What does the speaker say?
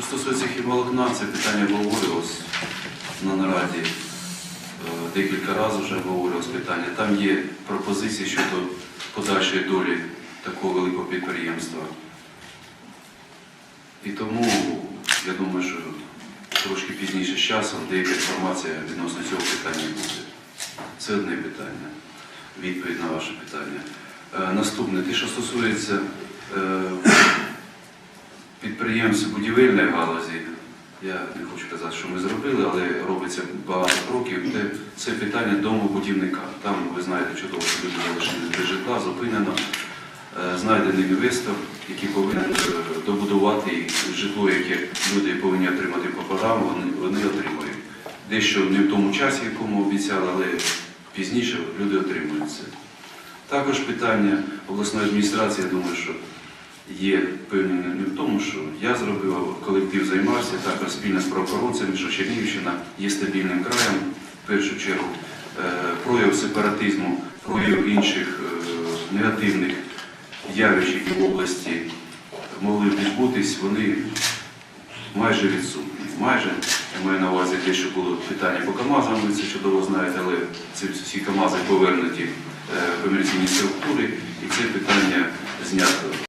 Що стосується хімволокна, це питання обговорювалось на нараді. Е, Декілька разів вже обговорювалось питання. Там є пропозиції щодо подальшої долі такого великого підприємства. І тому я думаю, що трошки пізніше з часом деяка інформація відносно цього питання буде. Це одне питання. Відповідь на ваше питання. Е, Наступне, те, що стосується е, підприємств будівельної галузі, я не хочу казати, що ми зробили, але робиться багато кроків. Це, це питання домобудівника. Там, ви знаєте, чудово, люди залишили без житла, зупинено. Е, Знайдений інвестор, який повинен е, добудувати житло, яке люди повинні отримати по програмі, вони, вони отримують. Дещо не в тому часі, якому обіцяли, але пізніше люди отримують це. Також питання обласної адміністрації, я думаю, що є певні я зробив, колектив займався, також спільно з правоохоронцями, що Чернігівщина є стабільним краєм, в першу чергу, Е, прояв сепаратизму, прояв інших е, негативних явищ, які в області могли б відбутись, вони майже відсутні. Майже, я маю на увазі те, що було питання по КАМАЗам, ви це чудово знаєте, але ці всі КАМАЗи повернуті е, в комерційні структури, і це питання знято.